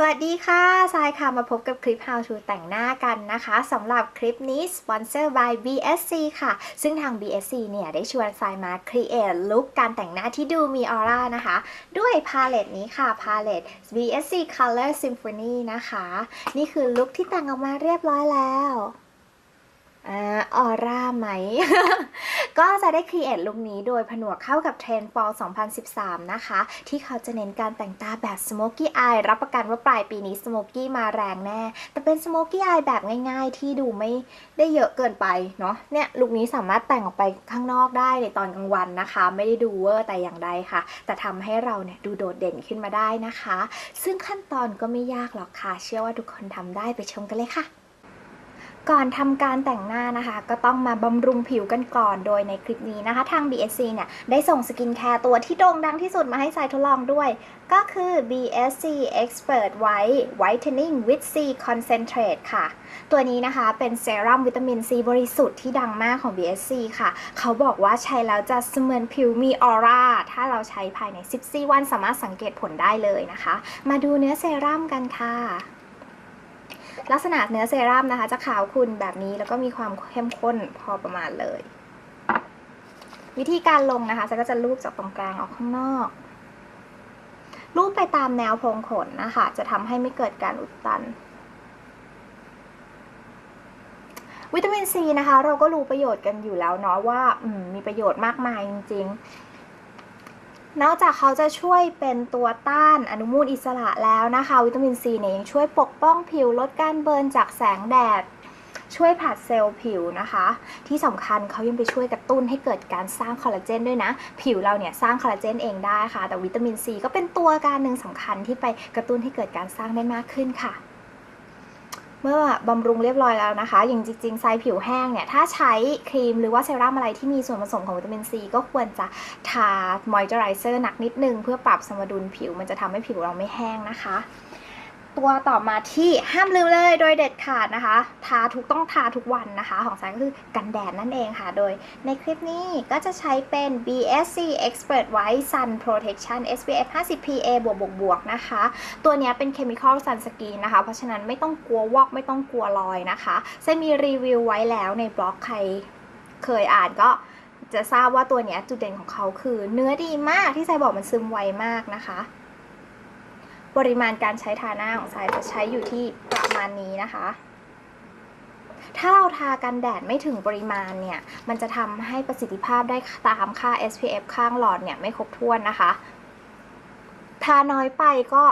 สวัสดีค่ะทรายค่ะ มาพบกับคลิป How to แต่งหน้ากันนะคะสำหรับคลิปนี้ Sponsor by BSC ค่ะ ซึ่งทาง BSC เนี่ยได้ชวนทรายมา Create ลุคการแต่งหน้าที่ดูมีออร่านะคะ ด้วยพาเลตนี้ค่ะ พาเลต BSC Color Symphony นะคะ นี่คือลุคที่แต่งออกมาเรียบร้อยแล้ว ออร่าไหม ก็จะได้ครีเอทลุคนี้โดยผนวกเข้ากับเทรนด์ Fall 2013 นะคะ ที่เขาจะเน้นการแต่งตาแบบ Smoky Eye รับประกันว่าปลายปีนี้ Smoky มาแรงแน่ แต่เป็น Smoky Eye แบบง่ายๆ ที่ดูไม่ได้เยอะเกินไปเนาะเนี่ยลุคนี้สามารถแต่งออกไปข้างนอกได้ในตอนกลางวันนะคะ ไม่ได้ดูเวอร์แต่อย่างใดค่ะ แต่ทำให้เราเนี่ยดูโดดเด่นขึ้นมาได้นะคะ ซึ่งขั้นตอนก็ไม่ยากหรอกค่ะ เชื่อว่าทุกคนทำได้ไปชมกันเลยค่ะ ก่อนทำการแต่งหน้านะคะ ก็ต้องมาบำรุงผิวกันก่อนโดยในคลิปนี้นะคะ ทาง BSC เนี่ยได้ส่งสกินแคร์ตัวที่โด่งดังที่สุดมาให้สายทดลองด้วย ก็คือ BSC Expert White Whitening with C Concentrate ค่ะ ตัวนี้นะคะเป็นเซรั่มวิตามินซีบริสุทธิ์ที่ดังมากของ BSC ค่ะ เขาบอกว่าใช้แล้วจะเสมือนผิวมีออร่า ถ้าเราใช้ภายใน 14 วันสามารถสังเกตผลได้เลยนะคะ มาดูเนื้อเซรั่มกันค่ะ ลักษณะเนื้อเซรั่มนะคะ จะขาวขุ่นแบบนี้แล้วก็มีความเข้มข้นพอประมาณเลย วิธีการลงนะคะจะก็จะลูบจากตรงกลางออกข้างนอกลูบไปตามแนวโพรงขนนะคะ จะทำให้ไม่เกิดการอุดตัน วิตามินซีนะคะ เราก็รู้ประโยชน์กันอยู่แล้วเนาะว่ามมีประโยชน์มากมายจริงๆ นอกจากเขาจะช่วยเป็นตัวต้านอนุมูลอิสระแล้วนะคะ วิตามินซีเนี่ยยังช่วยปกป้องผิวลดการเบิร์นจากแสงแดด ช่วยผัดเซลล์ผิวนะคะ ที่สำคัญเขายังไปช่วยกระตุ้นให้เกิดการสร้างคอลลาเจนด้วยนะ ผิวเราเนี่ยสร้างคอลลาเจนเองได้ค่ะ แต่วิตามินซีก็เป็นตัวการหนึ่งสำคัญที่ไปกระตุ้นให้เกิดการสร้างได้มากขึ้นค่ะ เมื่อบำรุงเรียบร้อยแล้วนะคะ อย่างจริงๆไซผิวแห้งเนี่ย ถ้าใช้ครีมหรือว่าเซรั่มอะไรที่มีส่วนผสมของวิตามินซีก็ควรจะทามอยเจอไรเซอร์หนักนิดนึง เพื่อปรับสมดุลผิวมันจะทำให้ผิวเราไม่แห้งนะคะ ตัวต่อมาที่ห้ามลืมเลยโดยเด็ดขาดนะคะ ทาทุกต้องทาทุกวันนะคะ ของสายก็คือกันแดดนั่นเองค่ะ โดยในคลิปนี้ก็จะใช้เป็น BSC Expert White Sun Protection SPF 50 PA บวกบวกบวกนะคะ ตัวนี้เป็น Chemical Sunscreen นะคะ เพราะฉะนั้นไม่ต้องกลัววอกไม่ต้องกลัวรอยนะคะจะมีรีวิวไว้แล้วในบล็อกใครเคยอ่านก็จะทราบว่าตัวนี้จุดเด่นของเขาคือ เนื้อดีมากที่ไซบอกมันซึมไวมากนะคะ ปริมาณการใช้ทาหน้าของสายจะใช้อยู่ที่ประมาณนี้นะคะ ถ้าเราทากันแดดไม่ถึงปริมาณเนี่ย มันจะทำให้ประสิทธิภาพได้ตามค่า SPF ข้างหลอดเนี่ยไม่ครบถ้วนนะคะ ทาน้อยไปก็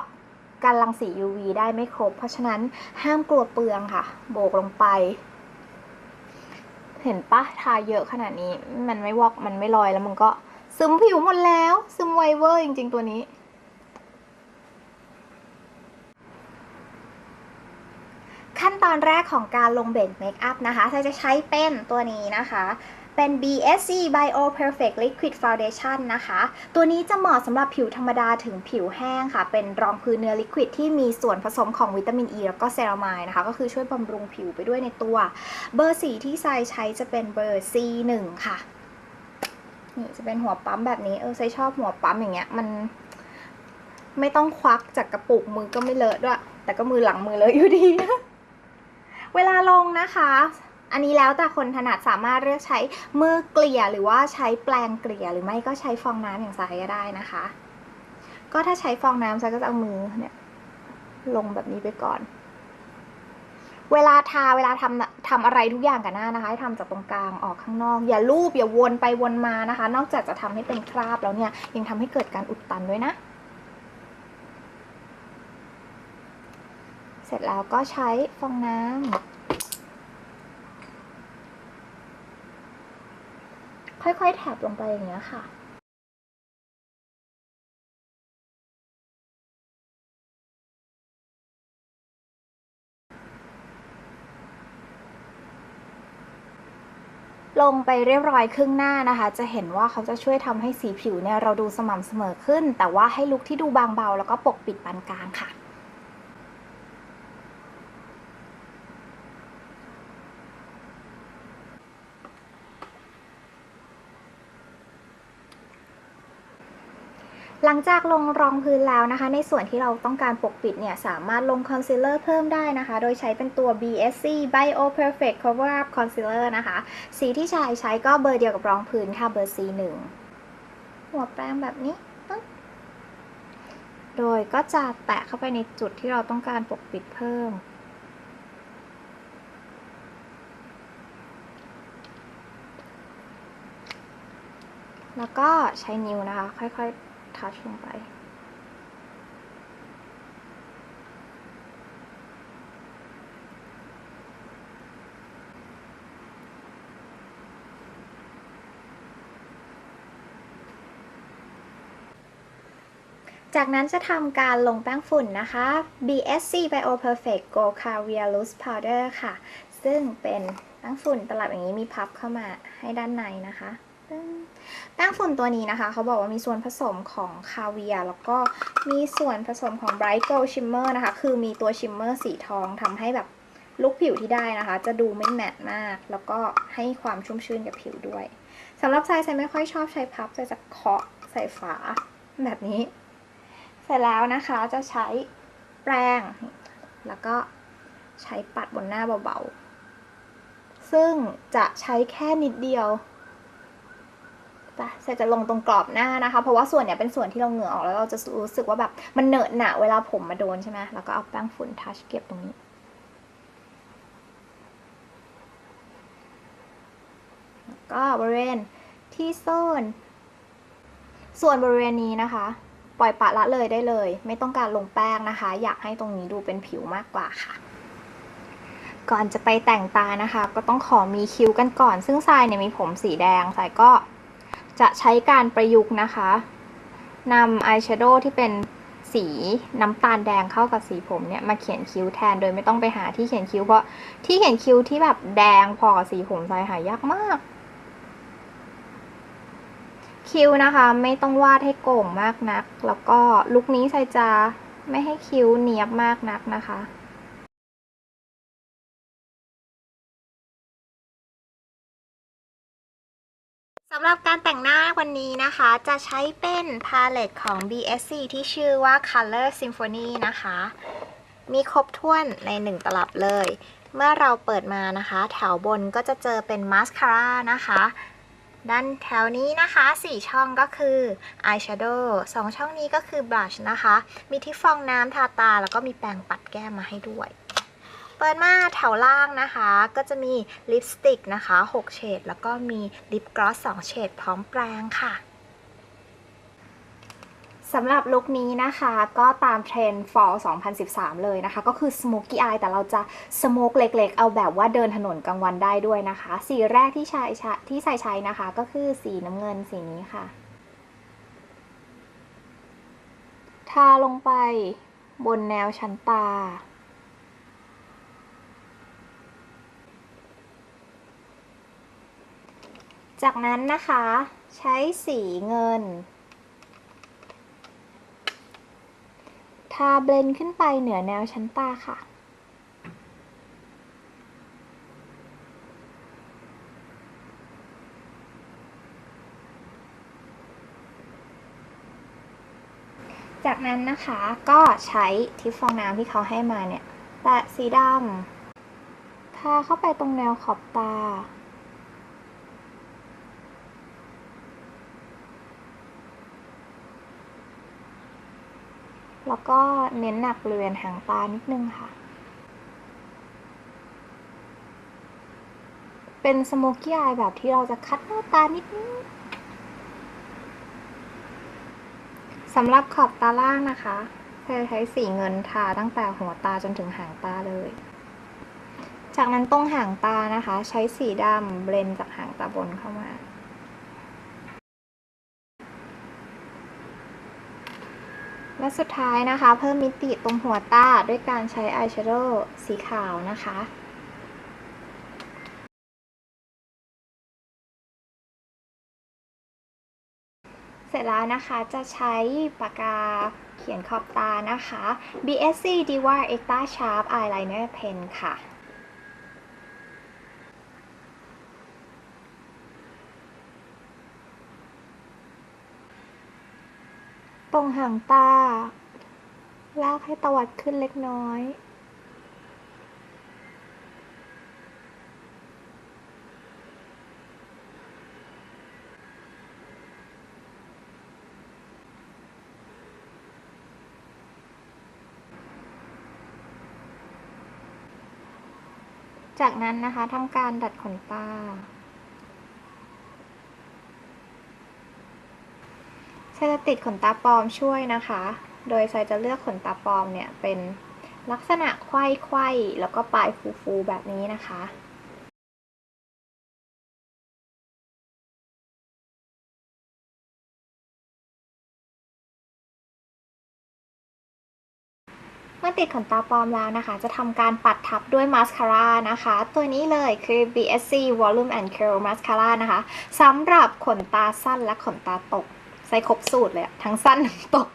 กันรังสี UV ได้ไม่ครบ เพราะฉะนั้นห้ามกลัวเปลืองค่ะ โบกลงไป เห็นปะทาเยอะขนาดนี้มันไม่วอกมันไม่ลอยแล้วมันก็ซึมผิวหมดแล้ว ซึมไวเวอร์จริง ๆ ตัวนี้ ขั้นตอนแรกของการลงเบสเมคอัพนะคะเราจะใช้เป็นตัวนี้นะคะ เป็น BSC Bio Perfect Liquid Foundation นะคะ ตัวนี้จะเหมาะสำหรับผิวธรรมดาถึงผิวแห้งค่ะ เป็นรองพื้นเนื้อลิควิดที่มีส่วนผสมของวิตามินอ e ีแล้วก็เซรามายนะคะ ก็คือช่วยบำรุงผิวไปด้วยในตัว เบอร์สีที่ทรายใช้จะเป็นเบอร์ C1 ค่ะนี่จะเป็นหัวปั๊มแบบนี้ เออไซชอบหัวปั๊มอย่างเงี้ย มันไม่ต้องควักจากกระปุกมือก็ไม่เลอะด้วย แต่ก็มือหลังมือเลอะอยู่ดี เวลาลงนะคะ อันนี้แล้วแต่คนถนัดสามารถเลือกใช้มือเกลี่ยหรือว่าใช้แปรงเกลี่ยหรือไม่ก็ใช้ฟองน้ำอย่างสายก็ได้นะคะ ก็ถ้าใช้ฟองน้ำสายก็จะเอามือเนี่ยลงแบบนี้ไปก่อน เวลาทาเวลาทำทำอะไรทุกอย่างกับหน้านะคะให้ทำจากตรงกลางออกข้างนอก อย่าลูบอย่าวนไปวนมานะคะ นอกจากจะทำให้เป็นคราบแล้วเนี่ยยังทำให้เกิดการอุดตันด้วยนะ เสร็จแล้วก็ใช้ฟองน้ำค่อยๆแถบลงไปอย่างเงี้ยค่ะลงไปเรียบร้อยครึ่งหน้านะคะ จะเห็นว่าเขาจะช่วยทำให้สีผิวเนี่ยเราดูสม่ำเสมอขึ้น แต่ว่าให้ลุคที่ดูบางเบาแล้วก็ปกปิดปานกลางค่ะ หลังจากลงรองพื้นแล้วนะคะ ในส่วนที่เราต้องการปกปิดเนี่ย สามารถลงคอนซีลเลอร์เพิ่มได้นะคะ โดยใช้เป็นตัว BSC Bio Perfect Cover Up Concealer นะคะ สีที่ใช้ใช้ก็เบอร์เดียวกับรองพื้นค่ะ เบอร์ C1 หัวแปรงแบบนี้ โดยก็จะแตะเข้าไปในจุดที่เราต้องการปกปิดเพิ่มแล้วก็ใช้นิ้วนะคะ ค่อยๆ ทัชลงไป จากนั้นจะทำการลงแป้งฝุ่นนะคะ BSC Bio Perfect Gold Caviar Loose Powder ค่ะ ซึ่งเป็นแป้งฝุ่นตลับอย่างนี้มีพับเข้ามาให้ด้านในนะคะ แป้งฝุ่นตัวนี้นะคะ เขาบอกว่ามีส่วนผสมของคาเวียแล้วก็มีส่วนผสมของ Bright Gold Shimmer นะคะ คือมีตัวชิมเมอร์สีทองทำให้แบบลุคผิวที่ได้นะคะ จะดูไม่แมตต์มาก แล้วก็ให้ความชุ่มชื่นกับผิวด้วยสำหรับไซส์ไม่ค่อยชอบใช้พับจะจะเคาะใส่ฝาแบบนี้ เสร็จแล้วนะคะจะใช้แปรงแล้วก็ใช้ปัดบนหน้าเบาๆ ซึ่งจะใช้แค่นิดเดียว ไปเสร็จจะลงตรงกรอบหน้านะคะ เพราะว่าส่วนเนี้ยเป็นส่วนที่เราเหงื่อออกแล้วเราจะรู้สึกว่าแบบมันเหนอะหนะเวลาผมมาโดนใช่ไหมแล้วก็เอาแป้งฝุ่นทัชเก็บตรงนี้ก็บริเวณที่โซน ส่วนบริเวณนี้นะคะ ปล่อยปะละเลยได้เลย ไม่ต้องการลงแป้งนะคะ อยากให้ตรงนี้ดูเป็นผิวมากกว่าค่ะ ก่อนจะไปแต่งตานะคะ ก็ต้องขอมีคิ้วกันก่อน ซึ่งทรายเนี่ยมีผมสีแดงทรายก็ จะใช้การประยุกต์นะคะนำอายแชโดว์ที่เป็นสีน้ำตาลแดงเข้ากับสีผมเนี่ยมาเขียนคิ้วแทนโดยไม่ต้องไปหาที่เขียนคิ้วเพราะที่เขียนคิ้วที่แบบแดงพอกับสีผมทรายหายากมาก คิ้วนะคะ ไม่ต้องวาดให้โก่งมากนัก แล้วก็ลุคนี้ใส่จะไม่ให้คิ้วเนียบมากนักนะคะ หรับการแต่งหน้าวันนี้นะคะ จะใช้เป็นพาเลตของ BSC ที่ชื่อว่า Color Symphony นะคะ มีครบถ้วนในหนึ่งตลับเลย เมื่อเราเปิดมานะคะ แถวบนก็จะเจอเป็นมาสคาร่านะคะ ด้านแถวนี้นะคะ 4 ช่องก็คืออายแชโดว์2ช่องนี้ก็คือบลัชนะคะ มีที่ฟองน้ำทาตา แล้วก็มีแปรงปัดแก้มมาให้ด้วย เปิดมาแถวล่างนะคะ ก็จะมีลิปสติกนะคะ 6 เฉดแล้วก็มีลิปกลอส2เฉดพร้อมแปรงค่ะสำหรับลุคนี้นะคะก็ตามเทรนด์ Fall 2013 เลยนะคะ ก็คือ Smoky Eye แต่เราจะ smoke เล็กๆ เอาแบบว่าเดินถนนกลางวันได้ด้วยนะคะ สีแรกที่ใช้ที่ใส่ใช้นะคะ ก็คือสีน้ำเงินสีนี้ค่ะ ทาลงไปบนแนวชั้นตา จากนั้นนะคะ ใช้สีเงิน ทาเบลนขึ้นไปเหนือแนวชั้นตาค่ะจากนั้นนะคะก็ใช้ทิฟฟองน้ำที่เขาให้มาเนี่ยแตะสีดำทาเข้าไปตรงแนวขอบตา แล้วก็เน้นหนักบริเวณหางตานิดนึงค่ะ เป็นสโมกี้อายแบบที่เราจะคัดหน้าตานิดนึงสำหรับขอบตาล่างนะคะเธอใช้สีเงินทาตั้งแต่หัวตาจนถึงหางตาเลย จากนั้นตรงหางตานะคะ ใช้สีดำเบลนจากหางตาบนเข้ามา และสุดท้ายนะคะ เพิ่มมิติตรงหัวตาด้วยการใช้อายแชโดว์สีขาวนะคะเสร็จแล้วนะคะจะใช้ปากกาเขียนขอบตานะคะ BSC Diva Extra Sharp Eyeliner Pen ค่ะ ตรงหางตา ลากให้ตวัดขึ้นเล็กน้อย จากนั้นนะคะทำการดัดขนตา ใช้จะติดขนตาปลอมช่วยนะคะ โดยใช้จะเลือกขนตาปลอมเนี่ยเป็นลักษณะไขว้ๆแล้วก็ปลายฟูๆแบบนี้นะคะเมื่อติดขนตาปลอมแล้วนะคะ จะทำการปัดทับด้วยมาสคาร่านะคะ ตัวนี้เลยคือ BSC Volume and Curl Mascara นะคะสำหรับขนตาสั้นและขนตาตก ใส่ครบสูตรเลยอะทั้งสั้นทั้งตก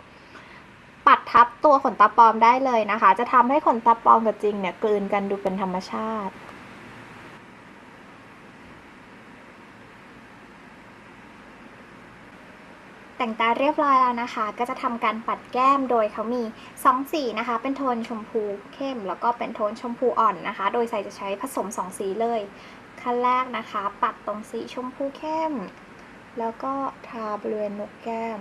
ปัดทับตัวขนตาปลอมได้เลยนะคะ จะทำให้ขนตาปลอมกับจริงเนี่ยกลืนกันดูเป็นธรรมชาติแต่งตาเรียบร้อยแล้วนะคะ ก็จะทำการปัดแก้มโดยเขามี 2 สีนะคะ เป็นโทนชมพูเข้ม แล้วก็เป็นโทนชมพูอ่อนนะคะ โดยใส่จะใช้ผสม 2 สีเลย ขั้นแรกนะคะ ปัดตรงสีชมพูเข้ม แล้วก็ทาบริเวณนกแก้ม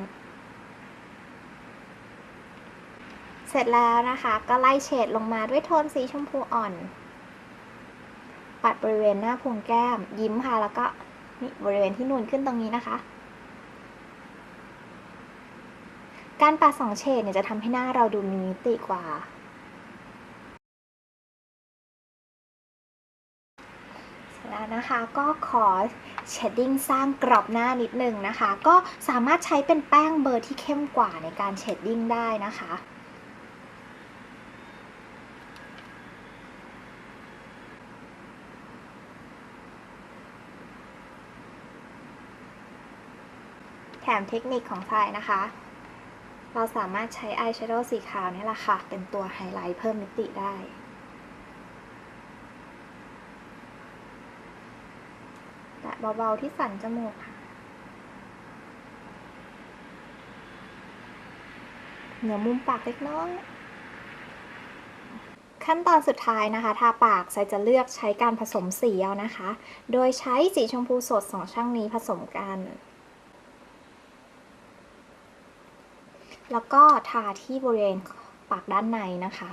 เสร็จแล้วนะคะ ก็ไล่เฉดลงมาด้วยโทนสีชมพูอ่อน ปัดบริเวณหน้าพุงแก้ม ยิ้มค่ะ แล้วก็นี่บริเวณที่นูนขึ้นตรงนี้นะคะ การปัดสองเฉดเนี่ยจะทำให้หน้าเราดูมีมิติกว่า นะคะ ก็ขอเชดดิ้งสร้างกรอบหน้านิดนึงนะคะ ก็สามารถใช้เป็นแป้งเบอร์ที่เข้มกว่าในการเชดดิ้งได้นะคะแถมเทคนิคของทรายนะคะ เราสามารถใช้อายแชโดว์สีขาวนี่แหละค่ะ เป็นตัวไฮไลท์เพิ่มมิติได้ แตะ เบาๆที่สันจมูกค่ะ เหนือมุมปากเล็กน้อย ขั้นตอนสุดท้ายนะคะ ทาปากไซจะเลือกใช้การผสมสีเอานะคะ โดยใช้สีชมพูสดสองช่างนี้ผสมกัน แล้วก็ทาที่บริเวณปากด้านในนะคะ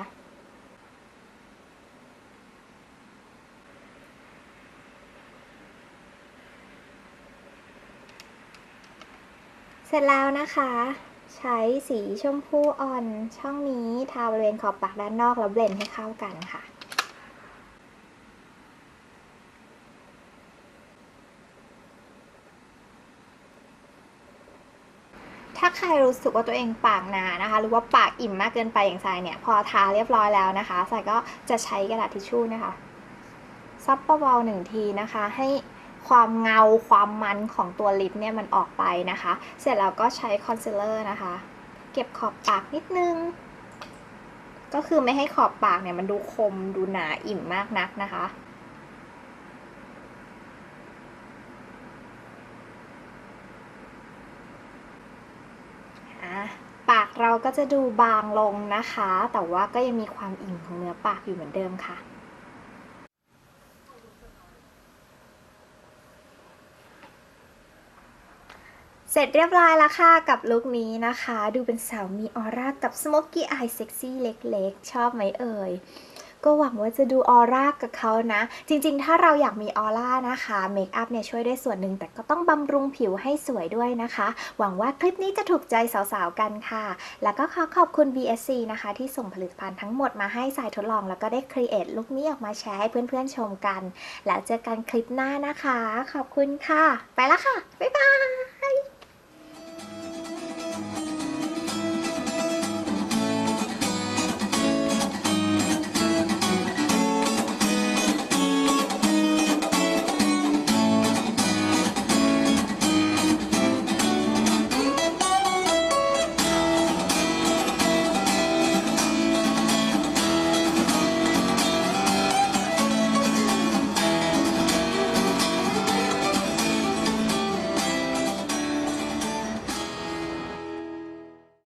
เสร็จแล้วนะคะ ใช้สีชมพูอ่อนช่องนี้ทาบริเวณขอบปากด้านนอกแล้วเบลนด์ให้เข้ากันค่ะถ้าใครรู้สึกว่าตัวเองปากหนานะคะ หรือว่าปากอิ่มมากเกินไปอย่างทรายเนี่ย พอทาเรียบร้อยแล้วนะคะทรายก็จะใช้กระดาษทิชชู่นะคะซับเบาๆหนึ่งทีนะคะ ให้ ความเงาความมันของตัวลิปเนี่ยมันออกไปนะคะ เสร็จแล้วก็ใช้คอนซีลเลอร์นะคะ เก็บขอบปากนิดนึง ก็คือไม่ให้ขอบปากเนี่ยมันดูคมดูหนาอิ่มมากนักนะคะปากเราก็จะดูบางลงนะคะ แต่ว่าก็ยังมีความอิ่มของเนื้อปากอยู่เหมือนเดิมค่ะ เสร็จเรียบร้อยแล้วค่ะกับลุคนี้นะคะ ดูเป็นสาวมีออร่ากับ Smoky Eye Sexy เล็กๆ ชอบไหมเอ่ยก็หวังว่าจะดูออร่ากับเขานะ จริงๆ ถ้าเราอยากมีออร่านะคะเมคอัพเนี่ยช่วยได้ส่วนหนึ่ง แต่ก็ต้องบำรุงผิวให้สวยด้วยนะคะ หวังว่าคลิปนี้จะถูกใจสาวๆกันค่ะ แล้วก็ขอขอบคุณ BSC นะคะ ที่ส่งผลิตภัณฑ์ทั้งหมดมาให้สายทดลอง แล้วก็ได้ครีเอทลุคนี้ออกมาแชร์ให้เพื่อนๆชมกัน แล้วเจอกันคลิปหน้านะคะ ขอบคุณค่ะ ไปแล้วค่ะบ๊ายบาย